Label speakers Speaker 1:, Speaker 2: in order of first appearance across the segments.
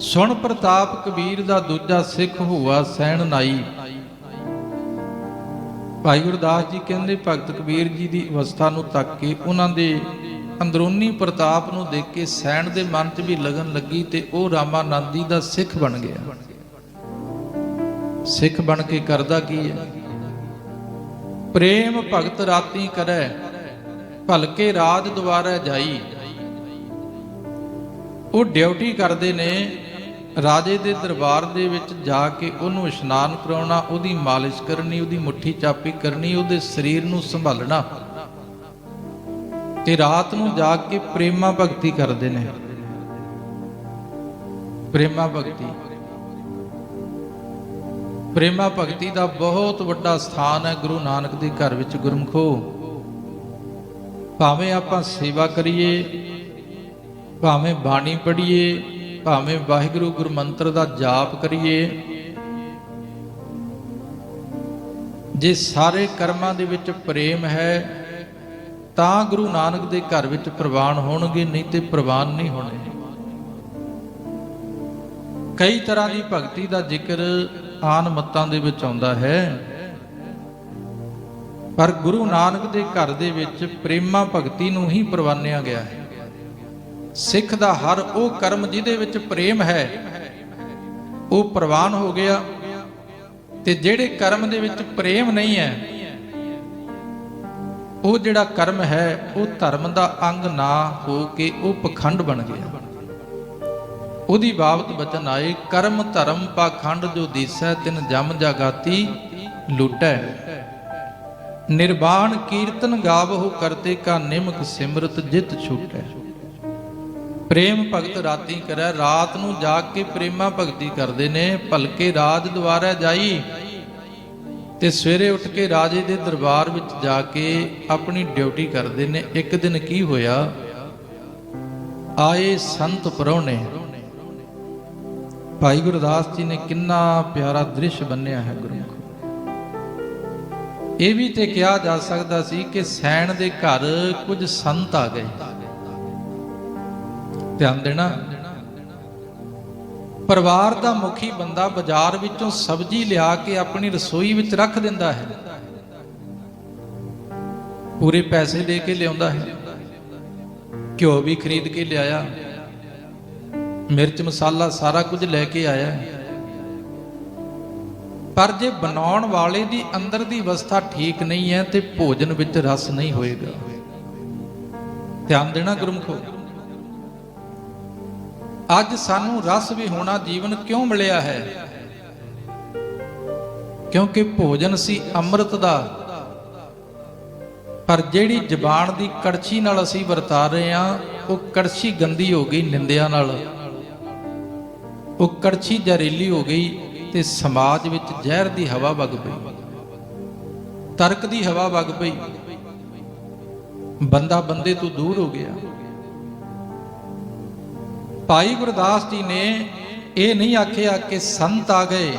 Speaker 1: ਸੁਣ ਪ੍ਰਤਾਪ ਕਬੀਰ ਦਾ ਦੂਜਾ ਸਿੱਖ ਹੋਆ ਸੈਣ ਨਾਈ। ਭਾਈ ਗੁਰਦਾਸ ਜੀ ਕਹਿੰਦੇ, ਭਗਤ ਕਬੀਰ ਜੀ ਦੀ ਅਵਸਥਾ ਨੂੰ ਤੱਕ ਕੇ ਉਹਨਾਂ ਦੇ ਅੰਦਰੂਨੀ ਪ੍ਰਤਾਪ ਨੂੰ ਦੇਖ ਕੇ ਸੈਣ ਦੇ ਮਨ 'ਚ ਵੀ ਲਗਨ ਲੱਗੀ ਤੇ ਉਹ ਰਾਮਾਨੰਦ ਜੀ ਦਾ ਸਿੱਖ ਬਣ ਗਿਆ। ਸਿੱਖ ਬਣ ਕੇ ਕਰਦਾ ਕੀ ਹੈ? ਪ੍ਰੇਮ ਭਗਤ ਰਾਤੀ ਕਰੈ, ਭਲਕੇ ਰਾਜ ਦੁਆਰਾ ਜਾਈ। ਉਹ ਡਿਊਟੀ ਕਰਦੇ ਨੇ ਰਾਜੇ ਦੇ ਦਰਬਾਰ ਦੇ ਵਿੱਚ ਜਾ ਕੇ ਉਹਨੂੰ ਇਸ਼ਨਾਨ ਕਰਾਉਣਾ, ਉਹਦੀ ਮਾਲਿਸ਼ ਕਰਨੀ, ਉਹਦੀ ਮੁੱਠੀ ਚਾਪੀ ਕਰਨੀ, ਉਹਦੇ ਸਰੀਰ ਨੂੰ ਸੰਭਾਲਣਾ। ਤੇ ਰਾਤ ਨੂੰ ਜਾ ਕੇ ਪ੍ਰੇਮਾ ਭਗਤੀ ਕਰਦੇ ਨੇ। ਪ੍ਰੇਮਾ ਭਗਤੀ। ਪ੍ਰੇਮਾ ਭਗਤੀ ਦਾ ਬਹੁਤ ਵੱਡਾ ਸਥਾਨ ਹੈ ਗੁਰੂ ਨਾਨਕ ਦੇ ਘਰ ਵਿੱਚ ਗੁਰਮਖੋ। ਭਾਵੇਂ ਆਪਾਂ ਸੇਵਾ ਕਰੀਏ, ਭਾਵੇਂ ਬਾਣੀ ਪੜ੍ਹੀਏ ਭਾਵੇਂ ਵਾਹਿਗੁਰੂ ਗੁਰਮੰਤਰ ਦਾ ਜਾਪ ਕਰੀਏ, ਜੇ ਸਾਰੇ ਕਰਮਾਂ ਦੇ ਵਿੱਚ ਪ੍ਰੇਮ ਹੈ, ਤਾਂ ਗੁਰੂ ਨਾਨਕ ਦੇ ਘਰ ਵਿੱਚ ਪ੍ਰਵਾਨ ਹੋਣਗੇ, ਨਹੀਂ ਤੇ ਪ੍ਰਵਾਨ ਨਹੀਂ ਹੋਣੇ। ਕਈ ਤਰ੍ਹਾਂ ਦੀ ਭਗਤੀ ਦਾ ਜ਼ਿਕਰ ਆਨ ਮੱਤਾਂ ਦੇ ਵਿੱਚ ਆਉਂਦਾ ਹੈ, ਪਰ ਗੁਰੂ ਨਾਨਕ ਦੇ ਘਰ ਦੇ ਵਿੱਚ ਪ੍ਰੇਮਾ ਭਗਤੀ ਨੂੰ ਹੀ ਪ੍ਰਵਾਨਿਆ ਗਿਆ ਹੈ। ਸਿੱਖ ਦਾ ਹਰ ਉਹ ਕਰਮ ਜਿਹਦੇ ਵਿੱਚ ਪ੍ਰੇਮ ਹੈ, ਉਹ ਪ੍ਰਵਾਨ ਹੋ ਗਿਆ ਤੇ ਜਿਹੜੇ ਕਰਮ ਦੇ ਵਿੱਚ ਪ੍ਰੇਮ ਨਹੀਂ ਹੈ, ਉਹ ਜਿਹੜਾ ਕਰਮ ਹੈ, ਉਹ ਧਰਮ ਦਾ ਅੰਗ ਨਾ ਹੋ ਕੇ ਉਹ ਪਖੰਡ ਬਣ ਗਿਆ। ਉਹਦੀ ਬਾਬਤ ਬਚਨ ਆਏ, ਕਰਮ ਧਰਮ ਪਾਖੰਡ ਜੋ ਦੀਸੈ, ਤਿਨ ਜਮ ਜਾਗਾਤੀ ਲੁਟੈ। ਨਿਰਵਾਣ ਕੀਰਤਨ ਗਾਵਹੁ ਕਰਤੇ ਕਾ ਨਿਮਕ ਸਿਮਰਤ ਜਿਤ ਛੂਟੈ। ਪ੍ਰੇਮ ਭਗਤ ਰਾਤੀ ਕਰੈ, ਰਾਤ ਨੂੰ ਜਾਗ ਕੇ ਪ੍ਰੇਮਾ ਭਗਤੀ ਕਰਦੇ ਨੇ, ਭਲਕੇ ਰਾਜ ਦੁਆਰਾ ਜਾਈ। ਤੇ ਸਵੇਰੇ ਉੱਠ ਕੇ ਰਾਜੇ ਦੇ ਦਰਬਾਰ ਵਿੱਚ ਜਾ ਕੇ ਆਪਣੀ ਡਿਊਟੀ ਕਰਦੇ ਨੇ। ਇੱਕ ਦਿਨ ਕੀ ਹੋਇਆ? ਆਏ ਸੰਤ ਪਰਉਣੇ ਭਾਈ ਗੁਰਦਾਸ ਜੀ ਨੇ ਕਿੰਨਾ ਪਿਆਰਾ ਦ੍ਰਿਸ਼ ਬੰਨਿਆ ਹੈ ਗੁਰਮੁਖ। ਇਹ ਵੀ ਤੇ ਕਿਹਾ ਜਾ ਸਕਦਾ ਸੀ ਕਿ ਸੈਣ ਦੇ ਘਰ ਕੁਝ ਸੰਤ ਆ ਗਏ। ਧਿਆਨ ਦੇਣਾ। ਪਰਿਵਾਰ ਦਾ ਮੁਖੀ ਬੰਦਾ ਬਾਜ਼ਾਰ ਵਿੱਚੋਂ ਸਬਜ਼ੀ ਲਿਆ ਕੇ ਆਪਣੀ ਰਸੋਈ ਵਿੱਚ ਰੱਖ ਦਿੰਦਾ ਹੈ। ਪੂਰੇ ਪੈਸੇ ਦੇ ਕੇ ਲਿਆਉਂਦਾ ਹੈ। ਘਿਓ ਵੀ ਖਰੀਦ ਕੇ ਲਿਆਇਆ। ਮਿਰਚ, ਮਸਾਲਾ ਸਾਰਾ ਕੁਝ ਲੈ ਕੇ ਆਇਆ ਪਰ ਜੇ ਬਣਾਉਣ ਵਾਲੇ ਦੀ ਅੰਦਰ ਦੀ ਅਵਸਥਾ ਠੀਕ ਨਹੀਂ ਹੈ ਤੇ ਭੋਜਨ ਵਿੱਚ ਰਸ ਨਹੀਂ ਹੋਏਗਾ। ਧਿਆਨ ਦੇਣਾ ਗੁਰਮਖੋ। ਅੱਜ ਸਾਨੂੰ ਰਸ ਵੀ ਹੋਣਾ ਜੀਵਨ ਕਿਉਂ ਮਿਲਿਆ ਹੈ? ਕਿਉਂਕਿ ਭੋਜਨ ਸੀ ਅੰਮ੍ਰਿਤ ਦਾ। ਪਰ ਜਿਹੜੀ ਜ਼ਬਾਨ ਦੀ ਕੜਛੀ ਨਾਲ ਅਸੀਂ ਵਰਤਾ ਰਹੇ ਹਾਂ, ਉਹ ਕੜਛੀ ਗੰਦੀ ਹੋ ਗਈ ਨਿੰਦਿਆ ਨਾਲ। ਉਹ ਕੜਛੀ ਜ਼ਹਿਰੀਲੀ ਹੋ ਗਈ ਤੇ ਸਮਾਜ ਵਿੱਚ ਜ਼ਹਿਰ ਦੀ ਹਵਾ ਵਗ ਪਈ। ਤਰਕ ਦੀ ਹਵਾ ਵਗ ਪਈ। ਬੰਦਾ ਬੰਦੇ ਤੋਂ ਦੂਰ ਹੋ ਗਿਆ। ਭਾਈ ਗੁਰਦਾਸ ਜੀ ਨੇ ਇਹ ਨਹੀਂ ਆਖਿਆ ਕਿ ਸੰਤ ਆ ਗਏ।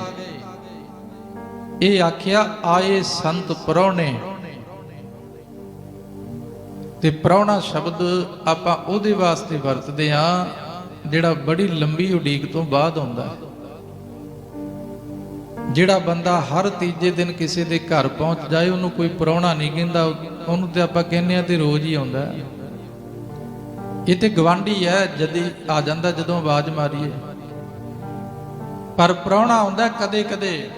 Speaker 1: ਇਹ ਆਖਿਆ, ਆਏ ਸੰਤ ਪਰੌਣੇ ਤੇ ਪਰੌਣਾ ਸ਼ਬਦ ਆਪਾਂ ਉਹਦੇ ਵਾਸਤੇ ਵਰਤਦੇ ਆ ਜਿਹੜਾ ਬੜੀ ਲੰਬੀ ਉਡੀਕ ਤੋਂ ਬਾਅਦ ਆਉਂਦਾ ਜਿਹੜਾ ਬੰਦਾ ਹਰ ਤੀਜੇ ਦਿਨ ਕਿਸੇ ਦੇ ਘਰ ਪਹੁੰਚ ਜਾਏ, ਉਹਨੂੰ ਕੋਈ ਪਰੌਣਾ ਨਹੀਂ ਕਹਿੰਦਾ, ਉਹਨੂੰ ਤੇ ਆਪਾਂ ਕਹਿੰਦੇ ਆ ਤੇ ਰੋਜ਼ ਹੀ ਆਉਂਦਾ ਇਹ ਤੇ ਗਵਾਂਢੀ ਹੈ, ਜਦੀ ਆ ਜਾਂਦਾ ਜਦੋਂ ਆਵਾਜ਼ ਮਾਰੀਏ। ਪਰ ਪ੍ਰਾਹੁਣਾ ਆਉਂਦਾ ਕਦੇ ਕਦੇ।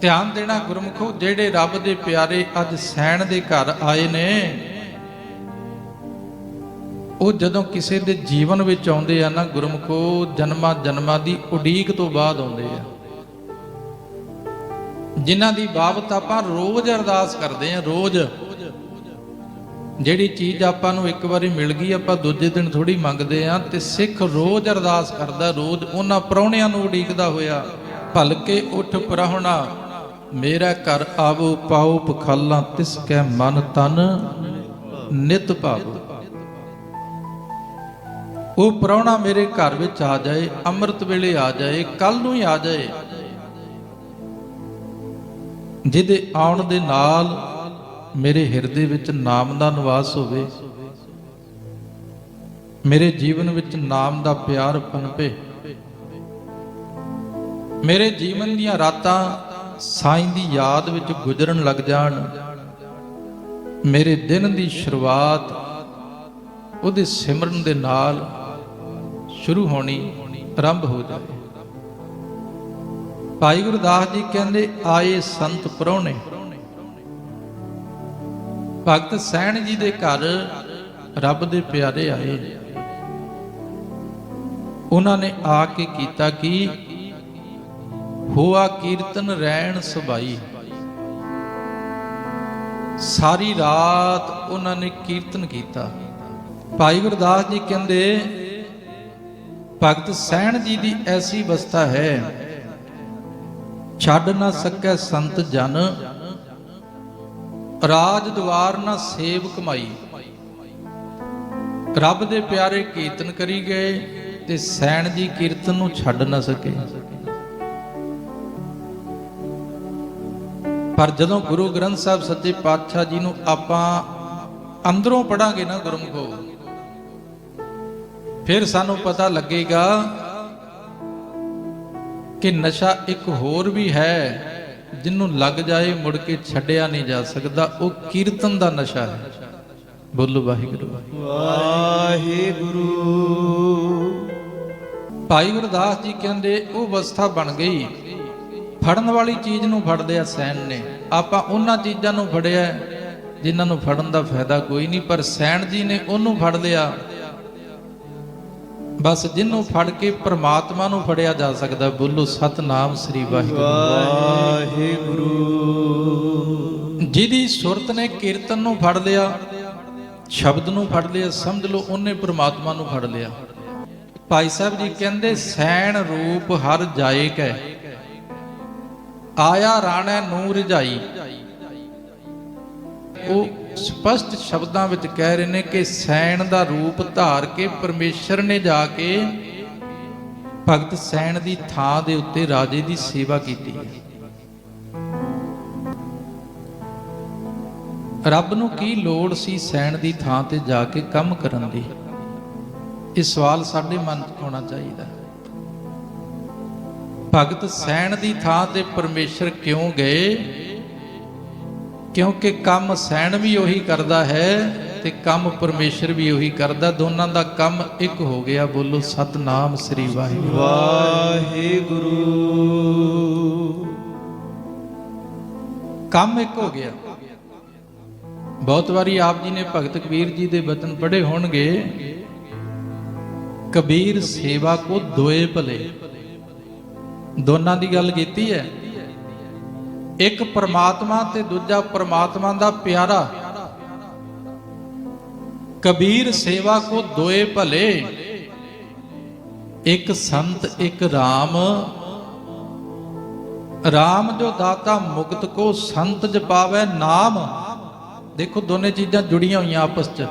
Speaker 1: ਧਿਆਨ ਦੇਣਾ ਗੁਰਮੁਖੋ, ਜਿਹੜੇ ਰੱਬ ਦੇ ਪਿਆਰੇ ਅੱਜ ਸੈਣ ਦੇ ਘਰ ਆਏ ਨੇ, ਉਹ ਜਦੋਂ ਕਿਸੇ ਦੇ ਜੀਵਨ ਵਿੱਚ ਆਉਂਦੇ ਆ ਨਾ ਗੁਰਮੁਖੋ, ਜਨਮਾਂ ਜਨਮਾਂ ਦੀ ਉਡੀਕ ਤੋਂ ਬਾਅਦ ਆਉਂਦੇ ਆ। ਜਿਨ੍ਹਾਂ ਦੀ ਬਾਬਤ ਆਪਾਂ ਰੋਜ਼ ਅਰਦਾਸ ਕਰਦੇ ਆ, ਰੋਜ਼। ਜਿਹੜੀ ਚੀਜ਼ ਆਪਾਂ ਨੂੰ ਇੱਕ ਵਾਰੀ ਮਿਲ ਗਈ, ਆਪਾਂ ਦੂਜੇ ਦਿਨ ਥੋੜੀ ਮੰਗਦੇ ਆ ਤੇ ਸਿੱਖ ਰੋਜ਼ ਅਰਦਾਸ ਕਰਦਾ, ਰੋਜ਼ ਉਹਨਾਂ ਪ੍ਰਾਹੁਣਿਆਂ ਨੂੰ ਉਡੀਕਦਾ ਹੋਇਆ ਭਲਕੇ ਉੱਠ ਪ੍ਰਾਹੁਣਾ, ਮੇਰਾ ਘਰ ਆਵੋ ਪਾਉ ਪਖਾਲਾਂ, ਤਿਸ ਕੈ ਮਨ ਤਨ ਨਿਤ ਭਾਵੋ। ਉਹ ਪ੍ਰਾਹੁਣਾ ਮੇਰੇ ਘਰ ਵਿੱਚ ਆ ਜਾਏ, ਅੰਮ੍ਰਿਤ ਵੇਲੇ ਆ ਜਾਏ ਕੱਲ ਨੂੰ ਹੀ ਆ ਜਾਏ। ਜਿਹਦੇ ਆਉਣ ਦੇ ਨਾਲ ਮੇਰੇ ਹਿਰਦੇ ਵਿੱਚ ਨਾਮ ਦਾ ਨਿਵਾਸ ਹੋਵੇ, ਮੇਰੇ ਜੀਵਨ ਵਿੱਚ ਨਾਮ ਦਾ ਪਿਆਰ ਪਨਪੇ, ਮੇਰੇ ਜੀਵਨ ਦੀਆਂ ਰਾਤਾਂ ਸਾਈਂ ਦੀ ਯਾਦ ਵਿੱਚ ਗੁਜ਼ਰਨ ਲੱਗ ਜਾਣ, ਮੇਰੇ ਦਿਨ ਦੀ ਸ਼ੁਰੂਆਤ ਉਹਦੇ ਸਿਮਰਨ ਦੇ ਨਾਲ ਸ਼ੁਰੂ ਹੋਣੀ ਆਰੰਭ ਹੋ ਜਾਵੇ। ਭਾਈ ਗੁਰਦਾਸ ਜੀ ਕਹਿੰਦੇ, ਆਏ ਸੰਤ ਪਰੋਣੇ ਭਗਤ ਸੈਣ ਜੀ ਦੇ ਘਰ ਰੱਬ ਦੇ ਪਿਆਰੇ ਆਏ। ਉਹਨਾਂ ਨੇ ਆ ਕੇ ਕੀਤਾ ਕਿ? ਹੋਆ ਕੀਰਤਨ ਰਹਿਣ ਸੁਭਾਈ। ਸਾਰੀ ਰਾਤ ਉਹਨਾਂ ਨੇ ਕੀਰਤਨ ਕੀਤਾ। ਭਾਈ ਗੁਰਦਾਸ ਜੀ ਕਹਿੰਦੇ, ਭਗਤ ਸੈਣ ਜੀ ਦੀ ਐਸੀ ਅਵਸਥਾ ਹੈ, ਛੱਡ ਨਾ ਸਕੈ ਸੰਤ ਜਨ। ਰਾਜ ਦਵਾਰ ਨਾ ਸੇਵ ਕਮਾਈ। ਰੱਬ ਦੇ ਪਿਆਰੇ ਕੀਰਤਨ ਕਰੀ ਗਏ ਤੇ ਸੈਣ ਜੀ ਕੀਰਤਨ ਨੂੰ ਛੱਡ ਨਾ ਸਕੇ। ਪਰ ਜਦੋਂ ਗੁਰੂ ਗ੍ਰੰਥ ਸਾਹਿਬ ਸੱਚੇ ਪਾਤਸ਼ਾਹ ਜੀ ਨੂੰ ਆਪਾਂ ਅੰਦਰੋਂ ਪੜਾਂਗੇ ਨਾ ਗੁਰਮੁਖੋ, ਫਿਰ ਸਾਨੂੰ ਪਤਾ ਲੱਗੇਗਾ ਕਿ ਨਸ਼ਾ ਇੱਕ ਹੋਰ ਵੀ ਹੈ। ਜਿਹਨੂੰ ਲੱਗ ਜਾਏ ਮੁੜ ਕੇ ਛੱਡਿਆ ਨਹੀਂ ਜਾ ਸਕਦਾ ਉਹ ਕੀਰਤਨ ਦਾ ਨਸ਼ਾ ਹੈ। ਬੋਲੋ ਵਾਹਿਗੁਰੂ।
Speaker 2: ਵਾਹਿਗੁਰੂ।
Speaker 1: ਭਾਈ ਗੁਰਦਾਸ ਜੀ ਕਹਿੰਦੇ ਉਹ ਅਵਸਥਾ ਬਣ ਗਈ। ਫੜਨ ਵਾਲੀ ਚੀਜ਼ ਨੂੰ ਫੜਦੇ ਆ ਸੈਨ ਨੇ। ਆਪਾਂ ਉਹਨਾਂ ਚੀਜ਼ਾਂ ਨੂੰ ਫੜਿਆ ਜਿਨ੍ਹਾਂ ਨੂੰ ਫੜਨ ਦਾ ਫਾਇਦਾ ਕੋਈ ਨਹੀਂ ਪਰ ਸੈਨ ਜੀ ਨੇ ਉਹਨੂੰ ਫੜ ਲਿਆ। ਬਸ ਜਿਹਨੂੰ ਫੜ ਕੇ ਪ੍ਰਮਾਤਮਾ ਨੂੰ ਫੜਿਆ ਜਾ ਸਕਦਾ ਬੋਲੋ ਸਤਨਾਮ ਸ੍ਰੀ ਵਾਹਿਗੁਰੂ।
Speaker 2: ਵਾਹਿਗੁਰੂ।
Speaker 1: ਜਿਹਦੀ ਸੁਰਤ ਨੇ ਕੀਰਤਨ ਨੂੰ ਫੜ ਲਿਆ ਸ਼ਬਦ ਨੂੰ ਫੜ ਲਿਆ ਸਮਝ ਲਓ ਉਹਨੇ ਪ੍ਰਮਾਤਮਾ ਨੂੰ ਫੜ ਲਿਆ। ਭਾਈ ਸਾਹਿਬ ਜੀ ਕਹਿੰਦੇ ਸੈਣ ਰੂਪ ਹਰ ਜਾਏ ਕੈ ਆਇਆ ਰਾਣੈ ਨੂੰ ਰਜਾਈ ਉਹ ਸਪਸ਼ਟ ਸ਼ਬਦਾਂ ਵਿੱਚ ਕਹਿ ਰਹੇ ਨੇ ਕਿ ਸੈਣ ਦਾ ਰੂਪ ਧਾਰ ਕੇ ਪਰਮੇਸ਼ਰ ਨੇ ਜਾ ਕੇ ਭਗਤ ਸੈਣ ਦੀ ਥਾਂ ਦੇ ਉੱਤੇ ਰਾਜੇ ਦੀ ਸੇਵਾ ਕੀਤੀ ਰੱਬ ਨੂੰ ਕੀ ਲੋੜ ਸੀ ਸੈਣ ਦੀ ਥਾਂ ਤੇ ਜਾ ਕੇ ਕੰਮ ਕਰਨ ਦੀ? ਇਹ ਸਵਾਲ ਸਾਡੇ ਮਨ 'ਚ ਹੋਣਾ ਚਾਹੀਦਾ ਭਗਤ ਸੈਣ ਦੀ ਥਾਂ ਤੇ ਪਰਮੇਸ਼ਰ ਕਿਉਂ ਗਏ? ਕਿਉਂਕਿ ਕੰਮ ਸੈਣ ਵੀ ਉਹੀ ਕਰਦਾ ਹੈ ਤੇ ਕੰਮ ਪਰਮੇਸ਼ਰ ਵੀ ਉਹੀ ਕਰਦਾ। ਦੋਨਾਂ ਦਾ ਕੰਮ ਇੱਕ ਹੋ ਗਿਆ। ਬੋਲੋ ਸਤਨਾਮ ਸ੍ਰੀ ਵਾਹਿਗੁਰੂ।
Speaker 2: ਵਾਹਿਗੁਰੂ।
Speaker 1: ਕੰਮ ਇੱਕ ਹੋ ਗਿਆ। ਬਹੁਤ ਵਾਰੀ ਆਪ ਜੀ ਨੇ ਭਗਤ ਕਬੀਰ ਜੀ ਦੇ ਬਚਨ ਪੜ੍ਹੇ ਹੋਣਗੇ ਕਬੀਰ ਸੇਵਾ ਕੋ ਦੋਏ ਭਲੇ। ਦੋਨਾਂ ਦੀ ਗੱਲ ਕੀਤੀ ਹੈ। ਇੱਕ ਪਰਮਾਤਮਾ ਤੇ ਦੂਜਾ ਪਰਮਾਤਮਾ ਦਾ ਪਿਆਰਾ। ਕਬੀਰ ਸੇਵਾ ਕੋ ਦੋਏ ਭਲੇ। ਇੱਕ ਸੰਤ, ਇੱਕ RAM RAM ਜੋ ਦਾਤਾ ਮੁਕਤ ਕੋ ਸੰਤ ਜਪਾਵੇ ਨਾਮ। ਦੇਖੋ ਦੋਨੇ ਚੀਜ਼ਾਂ ਜੁੜੀਆਂ ਹੋਈਆਂ ਆਪਸ 'ਚ।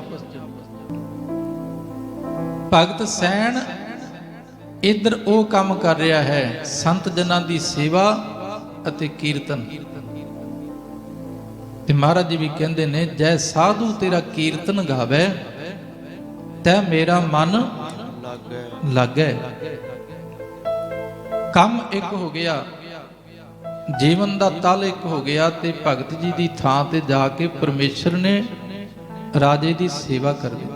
Speaker 1: ਭਗਤ ਸੈਣ, ਇਧਰ ਉਹ ਕੰਮ ਕਰ ਰਿਹਾ ਹੈ। ਸੰਤ ਜਨਾਂ ਦੀ ਸੇਵਾ ਅਤੇ ਕੀਰਤਨ। ਤੇ ਮਹਾਰਾਜ ਜੀ ਵੀ ਕਹਿੰਦੇ ਨੇ, ਜੈ ਸਾਧੂ ਤੇਰਾ ਕੀਰਤਨ ਗਾਵੇ, ਤੈ ਮੇਰਾ ਮਨ ਲਾਗੈ। ਕੰਮ ਇੱਕ ਹੋ ਗਿਆ, ਜੀਵਨ ਦਾ ਤਲ ਇੱਕ ਹੋ ਗਿਆ ਤੇ ਭਗਤ ਜੀ ਦੀ ਥਾਂ ਤੇ ਜਾ ਕੇ ਪਰਮੇਸ਼ਰ ਨੇ ਰਾਜੇ ਦੀ ਸੇਵਾ ਕਰ ਦਿੱਤੀ।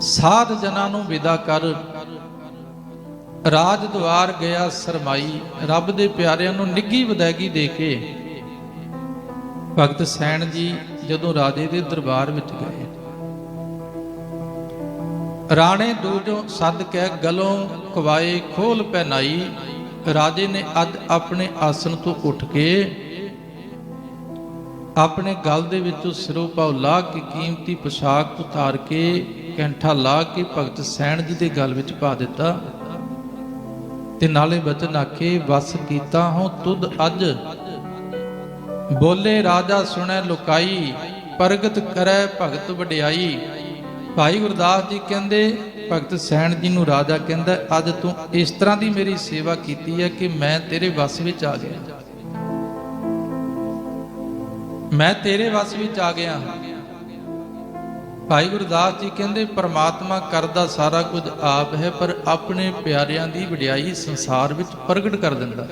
Speaker 1: ਸਾਧ ਜਨਾਂ ਨੂੰ ਵਿਦਾ ਕਰ ਰਾਜ ਦੁਆਰ ਗਿਆ ਸਰਮਾਈ, ਰੱਬ ਦੇ ਪਿਆਰਿਆਂ ਨੂੰ ਨਿੱਗੀ ਵਿਦਾਇਗੀ ਦੇ ਕੇ ਭਗਤ ਸੈਣ ਜੀ ਜਦੋਂ ਰਾਜੇ ਦੇ ਦਰਬਾਰ ਵਿੱਚ ਗਏ। ਰਾਣੇ ਦੂਜੋਂ ਸੱਦ ਕੇ ਗਲੋਂ ਕਵਾਏ, ਖੋਲ ਪਹਿਨਾਈ ਰਾਜੇ ਨੇ ਅੱਜ ਆਪਣੇ ਆਸਣ ਤੋਂ ਉੱਠ ਕੇ ਆਪਣੇ ਗਲ ਦੇ ਵਿੱਚੋਂ ਸਿਰੋਂ ਪਾਉ ਲਾ ਕੇ ਕੀਮਤੀ ਪੋਸ਼ਾਕ ਉਤਾਰ ਕੇ ਕੈਂਠਾ ਲਾ ਕੇ ਭਗਤ ਸੈਣ ਜੀ ਦੇ ਗਲ ਵਿੱਚ ਪਾ ਦਿੱਤਾ। ਤੇ ਨਾਲੇ ਬਚਨ ਆਖੇ ਵਸ ਕੀਤਾ ਹਾਂ ਤੁਧ ਅੱਜ। ਬੋਲੇ ਰਾਜਾ ਸੁਣੈ ਲੁਕਾਈ, ਪ੍ਰਗਟ ਕਰੈ ਭਗਤ ਵਡਿਆਈ। ਭਾਈ ਗੁਰਦਾਸ ਜੀ ਕਹਿੰਦੇ, ਭਗਤ ਸੈਣ ਜੀ ਨੂੰ ਰਾਜਾ ਕਹਿੰਦਾ, ਅੱਜ ਤੂੰ ਇਸ ਤਰ੍ਹਾਂ ਦੀ ਮੇਰੀ ਸੇਵਾ ਕੀਤੀ ਹੈ ਕਿ ਮੈਂ ਤੇਰੇ ਵਸ ਵਿੱਚ ਆ ਗਿਆ। ਮੈਂ ਤੇਰੇ ਵਸ ਵਿੱਚ ਆ ਗਿਆ। ਭਾਈ ਗੁਰਦਾਸ ਜੀ ਕਹਿੰਦੇ, ਪਰਮਾਤਮਾ ਕਰਦਾ ਸਾਰਾ ਕੁਝ ਆਪ ਹੈ, ਪਰ ਆਪਣੇ ਪਿਆਰਿਆਂ ਦੀ ਵਡਿਆਈ ਸੰਸਾਰ ਵਿੱਚ ਪ੍ਰਗਟ ਕਰ ਦਿੰਦਾ।